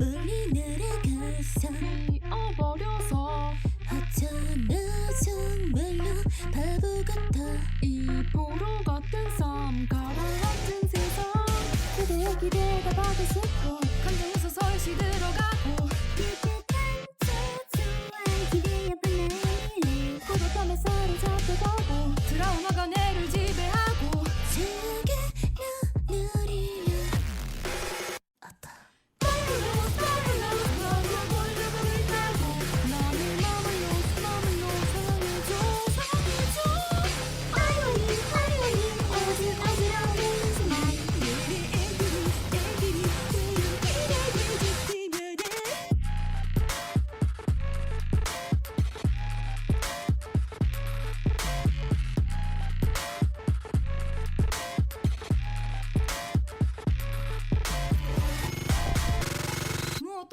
음. 몸이 날아가서 미어버려서 어쩌나 정말로 바보 같아 입으로 같은 삶 가라 같은 세상 그대의 기대가 받고 싶고 감정에서. 설시 들어가고 깊게 던져줘 기대에 반할래 그것 때문에 서로